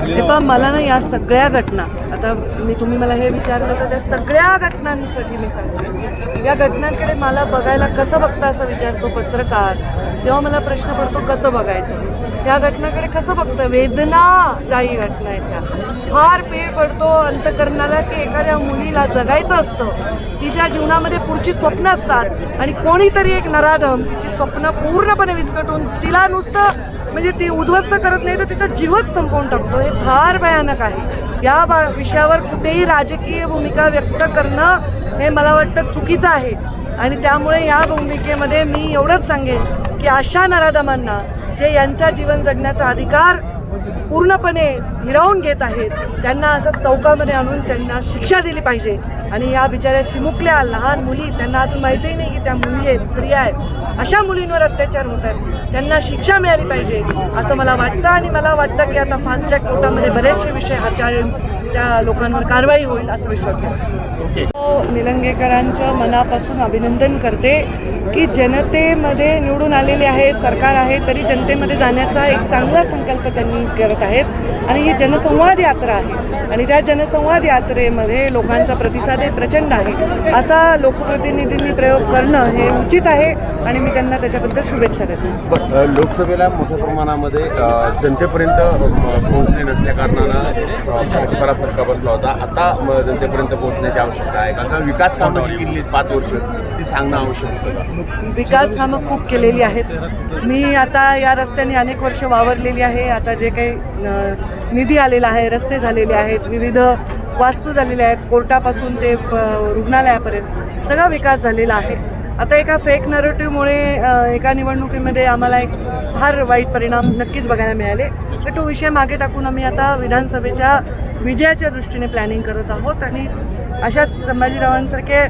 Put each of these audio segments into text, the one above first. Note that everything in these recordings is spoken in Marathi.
हे मला ना या सगळ्या घटना आता मी तुम्ही मला हे विचारलं तर त्या सगळ्या घटनांसाठी मी सांगते. या घटनांकडे मला बघायला कसं बघता असं विचारतो पत्रकार तेव्हा मला प्रश्न पडतो कसं बघायचं? या घटनाकडे कसं बघतं? वेदनादायी घटना आहेत त्या. फार पीळ पडतो अंतकरणाला की एखाद्या मुलीला जगायचं असतं. तिच्या जीवनामध्ये पुढची स्वप्न असतात आणि कोणीतरी एक नराधम तिची स्वप्न पूर्णपणे विस्कटून तिला नुसतं म्हणजे ती उद्ध्वस्त करत नाही तर तिचा जीवच संपवून टाकतो. हे फार भयानक आहे. या बा विषयावर कुठेही राजकीय भूमिका व्यक्त करणं हे मला वाटतं चुकीचं आहे. आणि त्यामुळे या भूमिकेमध्ये मी एवढंच सांगेन की अशा नराधमांना जे यांचा जीवन जगण्याचा अधिकार पूर्णपणे हिरावून घेत आहेत त्यांना असं चौकामध्ये आणून त्यांना शिक्षा दिली पाहिजे. आणि या बिचाऱ्या चिमुकल्या लहान मुली त्यांना अजून माहितीही नाही की त्या मुली आहेत स्त्रिया आहेत. अशा मुलींवर अत्याचार होत आहेत. त्यांना शिक्षा मिळाली पाहिजे असं मला वाटतं. आणि मला वाटतं की आता फास्ट ट्रॅक कोर्टामध्ये बरेचसे विषय हाताळून त्या लोकांवर कारवाई होईल असा विश्वास आहे. निलंगेकरांचं मनापासून अभिनंदन करते की जनतेमध्ये निवडून आलेले आहेत सरकार आहे तरी जनतेमध्ये जाण्याचा एक चांगला संकल्प त्यांनी करत आहेत. आणि ही जनसंवाद यात्रा आहे. आणि त्या जनसंवाद यात्रेमध्ये लोकांचा प्रतिसाद हे प्रचंड आहे. असा लोकप्रतिनिधींनी प्रयोग करणं हे उचित आहे आणि मी त्यांना त्याच्याबद्दल शुभेच्छा देते. लोकसभेला मोठ्या प्रमाणामध्ये जनतेपर्यंत पोहोचले नसल्या कारणानं फटका बसला होता. आता जनतेपर्यंत पोहोचण्याची आवश्यकता काय का कारण विकास कामं जी केली पाच वर्ष ती सांगणं आवश्यक होतं विकास कामं खूप केलेली आहेत. मी आता या रस्त्याने अनेक वर्ष वावरलेली आहे. आता जे काही निधी आलेला आहे रस्ते झालेले आहेत विविध वास्तू झालेल्या आहेत. कोर्टापासून ते रुग्णालयापर्यंत सगळा विकास झालेला आहे. आता एका फेक नरेटिव्हमुळे एका निवडणुकीमध्ये आम्हाला एक फार वाईट परिणाम नक्कीच बघायला मिळाले. तर तो विषय मागे टाकून आम्ही आता विधानसभेच्या विजयाच्या दृष्टीने प्लॅनिंग करत आहोत आणि अशाच संभाजीरावांसारखे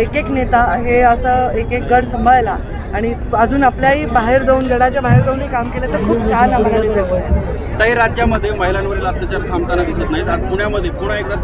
एक एक नेता हे असं एक एक गड सांभाळायला आणि अजून आपल्याही बाहेर जाऊन गडाच्या बाहेर जाऊनही काम केलं तर खूप छान आम्हाला काही राज्यामध्ये महिलांवरील अत्याचार थांबताना दिसत नाहीत. आज पुण्यामध्ये पुन्हा एकदा